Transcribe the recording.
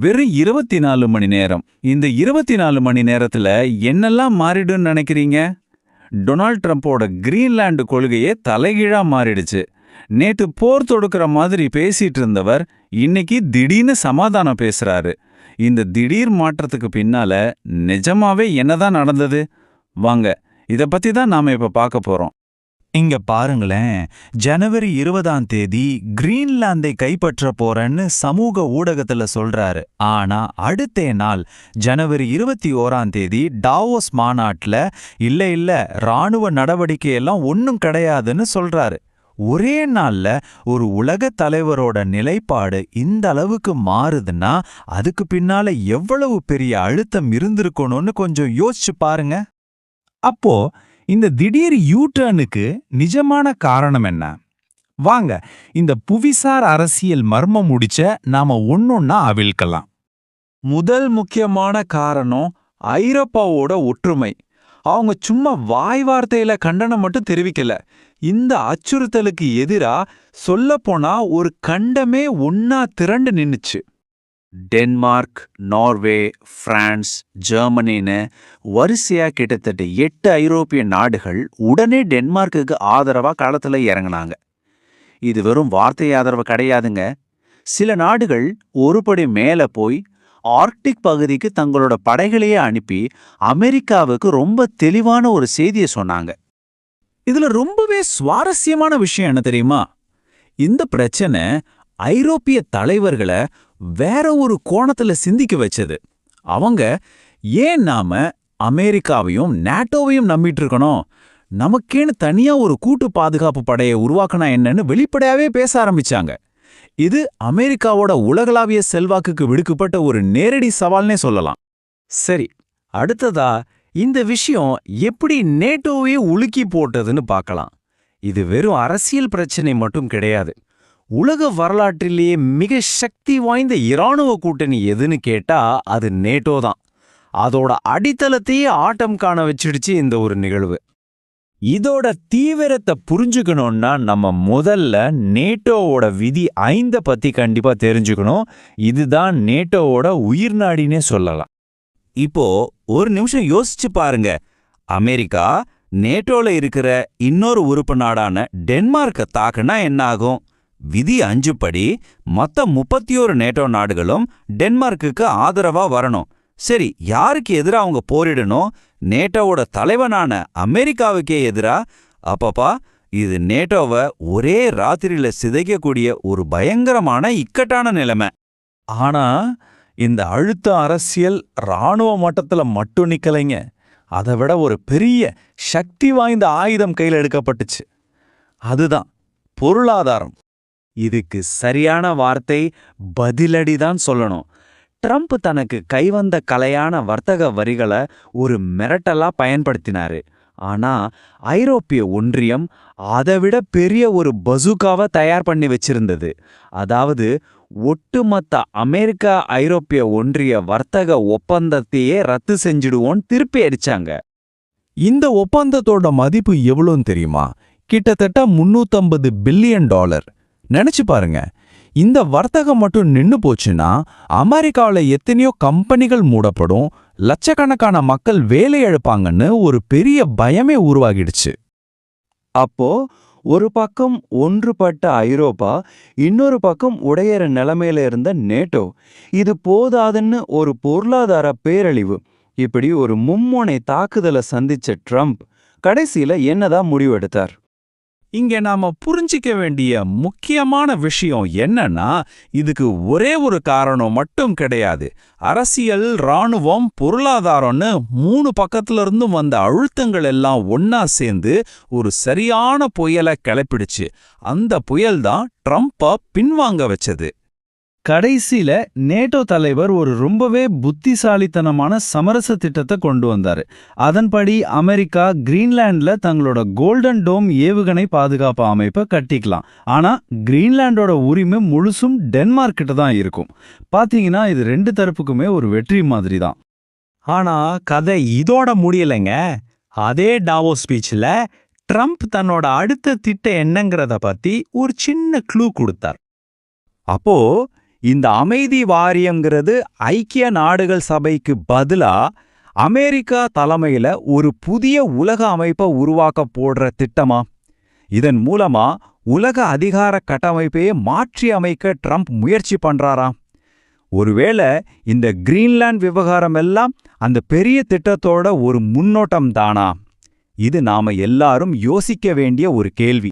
வெறும் இருபத்தி நாலு மணி நேரம். இந்த இருபத்தி நாலு மணி நேரத்துல என்னெல்லாம் மாறிடும்னு நினைக்கிறீங்க? டொனால்ட் ட்ரம்ப்போட கிரீன்லாண்டு கொள்கையே தலைகீழா மாறிடுச்சு. நேத்து போர் தொடுக்கிற மாதிரி பேசிட்டு இருந்தவர் இன்னைக்கு திடீர்னு சமாதானம் பேசுறாரு. இந்த திடீர் மாற்றத்துக்கு பின்னால நிஜமாவே என்னதான் நடந்தது? வாங்க இத பத்தி தான் நாம இப்ப பார்க்க போறோம். இங்க பாருங்களேன் ஜனவரி இருபதாம் தேதி கிரீன்லாந்தை கைப்பற்ற போறேன்னு சமூக ஊடகத்துல சொல்றாரு. ஆனா அடுத்த நாள் ஜனவரி இருபத்தி ஓராம் தேதி டாவோஸ் மாநாட்டில் இல்ல இல்ல ராணுவ நடவடிக்கை எல்லாம் ஒன்னும் கிடையாதுன்னு சொல்றாரு. ஒரே நாள்ல ஒரு உலக தலைவரோட நிலைப்பாடு இந்த அளவுக்கு மாறுதுன்னா அதுக்கு பின்னால எவ்வளவு பெரிய அழுத்தம் இருந்திருக்கணும்னு கொஞ்சம் யோசிச்சு பாருங்க. அப்போ இந்த திடீர் யூ டர்னுக்கு நிஜமான காரணம் என்ன? வாங்க இந்த புவிசார் அரசியல் மர்மம் முடிச்ச நாம ஒன்னொன்னா அவிழ்க்கலாம். முதல் முக்கியமான காரணம் ஐரோப்பாவோட ஒற்றுமை. அவங்க சும்மா வாய் வார்த்தையில கண்டனம் மட்டும் தெரிவிக்கல. இந்த அச்சுறுத்தலுக்கு எதிரா சொல்லப்போனா ஒரு கண்டமே ஒன்னா திரண்டு நின்னுச்சு. டென்மார்க் நார்வே பிரான்ஸ் ஜெர்மனின்னு வரிசையா கிட்டத்தட்ட எட்டு ஐரோப்பிய நாடுகள் உடனே டென்மார்க்குக்கு ஆதரவா களத்தில் இறங்குனாங்க. இது வெறும் வார்த்தை ஆதரவு கிடையாதுங்க. சில நாடுகள் ஒருபடி மேல போய் ஆர்க்டிக் பகுதிக்கு தங்களோட படைகளையே அனுப்பி அமெரிக்காவுக்கு ரொம்ப தெளிவான ஒரு செய்தியை சொன்னாங்க. இதுல ரொம்பவே சுவாரஸ்யமான விஷயம் என்ன தெரியுமா? இந்த பிரச்சனை ஐரோப்பிய தலைவர்களை வேற ஒரு கோணத்துல சிந்திக்க வச்சது. அவங்க ஏன் நாம அமெரிக்காவையும் நேட்டோவையும் நம்பிட்டு இருக்கணும்? நமக்கேன்னு தனியா ஒரு கூட்டு பாதுகாப்பு படையை உருவாக்கினா என்னன்னு வெளிப்படையாவே பேச ஆரம்பிச்சாங்க. இது அமெரிக்காவோட உலகளாவிய செல்வாக்குக்கு விடுக்கப்பட்ட ஒரு நேரடி சவால்னே சொல்லலாம். சரி அடுத்ததா இந்த விஷயம் எப்படி நேட்டோவே உலுக்கி போட்டதுன்னு பார்க்கலாம். இது வெறும் அரசியல் பிரச்சனை மட்டும் கிடையாது. உலக வரலாற்றிலேயே மிக சக்தி வாய்ந்த இராணுவ கூட்டணி எதுன்னு கேட்டா அது நேட்டோ தான். அதோட அடித்தளத்தையே ஆட்டம் காண வச்சிடுச்சு இந்த ஒரு நிகழ்வு. இதோட தீவிரத்தை புரிஞ்சுக்கணும்னா நம்ம முதல்ல நேட்டோவோட விதி ஐந்த பத்தி கண்டிப்பா தெரிஞ்சுக்கணும். இதுதான் நேட்டோவோட உயிர் நாடினே சொல்லலாம். இப்போ ஒரு நிமிஷம் யோசிச்சு பாருங்க. அமெரிக்கா நேட்டோல இருக்கிற இன்னொரு உறுப்பு நாடான டென்மார்க்கை தாக்குனா என்ன ஆகும் விதி அஞ்சு படி மொத்த முப்பத்தியோரு நேட்டோ நாடுகளும் டென்மார்க்குக்கு ஆதரவா வரணும். சரி யாருக்கு எதிரா அவங்க போரிடணும்? நேட்டோவோட தலைவனான அமெரிக்காவுக்கே எதிரா? அப்பப்பா இது நேட்டோவை ஒரே ராத்திரியில சிதைக்கக்கூடிய ஒரு பயங்கரமான இக்கட்டான நிலைமை. ஆனா இந்த அழுத்த அரசியல் ராணுவ மட்டத்துல மட்டும் நிக்கலைங்க. அதை விட ஒரு பெரிய சக்தி வாய்ந்த ஆயுதம் கையில் எடுக்கப்பட்டுச்சு. அதுதான் பொருளாதாரம். இதுக்கு சரியான வார்த்தை பதிலடி தான் சொல்லணும். ட்ரம்ப் தனக்கு கைவந்த கலையான வர்த்தக வரிகளை ஒரு மிரட்டலா பயன்படுத்தினாரு. ஆனா ஐரோப்பிய ஒன்றியம் அதைவிட பெரிய ஒரு பசூக்காவை தயார் பண்ணி வச்சிருந்தது. அதாவது ஒட்டுமொத்த அமெரிக்கா ஐரோப்பிய ஒன்றிய வர்த்தக ஒப்பந்தத்தையே ரத்து செஞ்சிடுவோன்னு திருப்பி அடிச்சாங்க. இந்த ஒப்பந்தத்தோட மதிப்பு எவ்வளோன்னு தெரியுமா? கிட்டத்தட்ட முன்னூத்தம்பது பில்லியன் டாலர். நினைச்சு பாருங்க. இந்த வர்த்தகம் மட்டும் நின்னு போச்சுன்னா அமெரிக்காவுல எத்தனையோ கம்பெனிகள் மூடப்படும் லட்சக்கணக்கான மக்கள் வேலை இழப்பாங்கன்னு ஒரு பெரிய பயமே உருவாகிடுச்சு. அப்போ ஒரு பக்கம் ஒன்றுபட்ட ஐரோப்பா இன்னொரு பக்கம் உடையிற நிலைமையில இருந்த நேட்டோ. இது போதாதுன்னு ஒரு பொருளாதார பேரழிவு. இப்படி ஒரு மும்முனை தாக்குதலை சந்திச்ச ட்ரம்ப் கடைசியில என்னதான் முடிவெடுத்தார் இங்க நாம புரிஞ்சிக்க வேண்டிய முக்கியமான விஷயம் என்னன்னா இதுக்கு ஒரே ஒரு காரணம் மட்டும் கிடையாது. அரசியல் ராணுவம் பொருளாதாரம்னு மூணு பக்கத்துல இருந்தும் வந்த அழுத்தங்கள் எல்லாம் ஒன்னா சேர்ந்து ஒரு சரியான புயலை கிளப்பிடுச்சு. அந்த புயல் தான் ட்ரம்ப்ப பின்வாங்க வச்சது. கடைசியில நேட்டோ தலைவர் ஒரு ரொம்பவே புத்திசாலித்தனமான சமரச திட்டத்தை கொண்டு வந்தாரு. அதன்படி அமெரிக்கா கிரீன்லாண்ட்ல தங்களோட கோல்டன் டோம் ஏவுகணை பாதுகாப்பு அமைப்பை கட்டிக்கலாம். ஆனா கிரீன்லாண்டோட உரிமை முழுசும் டென்மார்க் கிட்ட தான் இருக்கும். பாத்தீங்கன்னா இது ரெண்டு தரப்புக்குமே ஒரு வெற்றி மாதிரி தான் ஆனா கதை இதோட முடியலைங்க. அதே டாவோ ஸ்பீச்ல ட்ரம்ப் தன்னோட அடுத்த திட்டம் என்னங்கிறத பத்தி ஒரு சின்ன க்ளூ கொடுத்தார். அப்போ இந்த அமைதி வாரியங்கிறது ஐக்கிய நாடுகள் சபைக்கு பதிலா அமெரிக்கா தலைமையில ஒரு புதிய உலக அமைப்பை உருவாக்க போடுற திட்டமா? இதன் மூலமா உலக அதிகார கட்டமைப்பையே மாற்றி அமைக்க ட்ரம்ப் முயற்சி பண்றாராம் ஒருவேளை இந்த கிரீன்லாண்ட் விவகாரம் எல்லாம் அந்த பெரிய திட்டத்தோட ஒரு முன்னோட்டம் தானா இது நாம எல்லாரும் யோசிக்க வேண்டிய ஒரு கேள்வி.